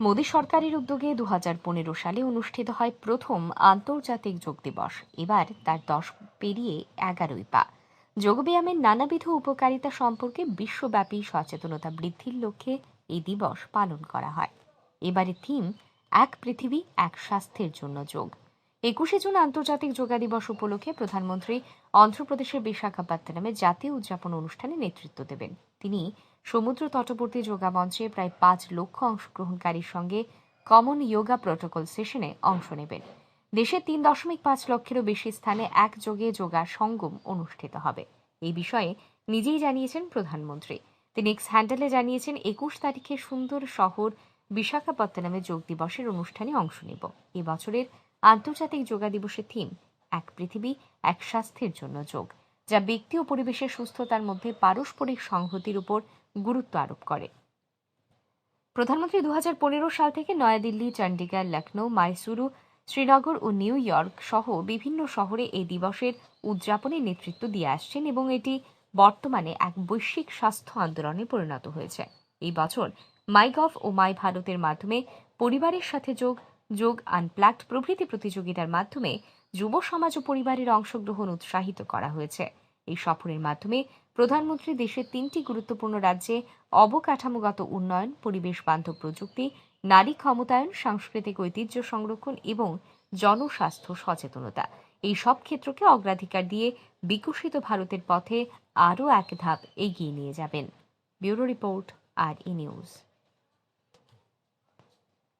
মোদী সরকারের উদ্যোগে দু হাজার পনেরো সালে অনুষ্ঠিত হয় প্রথম আন্তর্জাতিক যোগ দিবস। এবার তার দশ পেরিয়ে এগারোই পা। যোগব্যায়ামের নানাবিধ উপকারিতা সম্পর্কে বিশ্বব্যাপী সচেতনতা বৃদ্ধির লক্ষ্যে এই দিবস পালন করা হয়। এবারে থিম, এক পৃথিবী, এক স্বাস্থ্যের জন্য যোগ। একুশে জুন আন্তর্জাতিক যোগা দিবস উপলক্ষে প্রধানমন্ত্রী অন্ধ্রপ্রদেশের বিশাখাপত্তনমে জাতীয় উদযাপন অনুষ্ঠানে নেতৃত্ব দেবেন। তিনি সমুদ্র তটবর্তী যোগা মঞ্চে প্রায় পাঁচ লক্ষ অংশগ্রহণকারীর সঙ্গে কমন যোগা প্রোটোকল সেশনে অংশ নেবেন। দেশের তিন দশমিক পাঁচ লক্ষেরও বেশি স্থানে একযোগে যোগা সঙ্গম অনুষ্ঠিত হবে। এই বিষয়ে নিজেই জানিয়েছেন প্রধানমন্ত্রী। তিনি এক্স হ্যান্ডেলে জানিয়েছেন, একুশ তারিখে সুন্দর শহর বিশাখাপত্তনমে যোগ দিবসের অনুষ্ঠানে অংশ নেব। এবছরের আন্তর্জাতিক যোগা দিবসের থিম, এক পৃথিবী, এক স্বাস্থ্যের জন্য যোগ, যা ব্যক্তি ও পরিবেশের সুস্থতার মধ্যে পারস্পরিক সংহতির উপর গুরুত্ব আরোপ করে। প্রধানমন্ত্রী দু হাজার পনেরো সাল থেকে নয়াদিল্লি চণ্ডীগড় লখনৌ মাইসুরু, শ্রীনগর ও নিউ ইয়র্ক সহ বিভিন্ন শহরে এই দিবসের উদযাপনে নেতৃত্ব দিয়ে আসছেন এবং এটি বর্তমানে এক বৈশ্বিক স্বাস্থ্য আন্দোলনে পরিণত হয়েছে। এই বছর মাইগভ ও মাই ভারতের মাধ্যমে পরিবারের সাথে যোগ যোগ আনপ্লাগড প্রভৃতি প্রতিযোগিতার মাধ্যমে যুব সমাজ ও পরিবারের অংশগ্রহণ উৎসাহিত করা হয়েছে। এই সফরের মাধ্যমে প্রধানমন্ত্রী দেশের তিনটি গুরুত্বপূর্ণ রাজ্যে অবকাঠামোগত উন্নয়ন, পরিবেশ বান্ধব প্রযুক্তি, নারী ক্ষমতায়ন, সাংস্কৃতিক ঐতিহ্য সংরক্ষণ এবং জনস্বাস্থ্য সচেতনতা। এই সব ক্ষেত্রকে অগ্রাধিকার দিয়ে বিকশিত ভারতের পথে আরও এক ধাপ এগিয়ে নিয়ে যাবেন। Bureau report, R E news.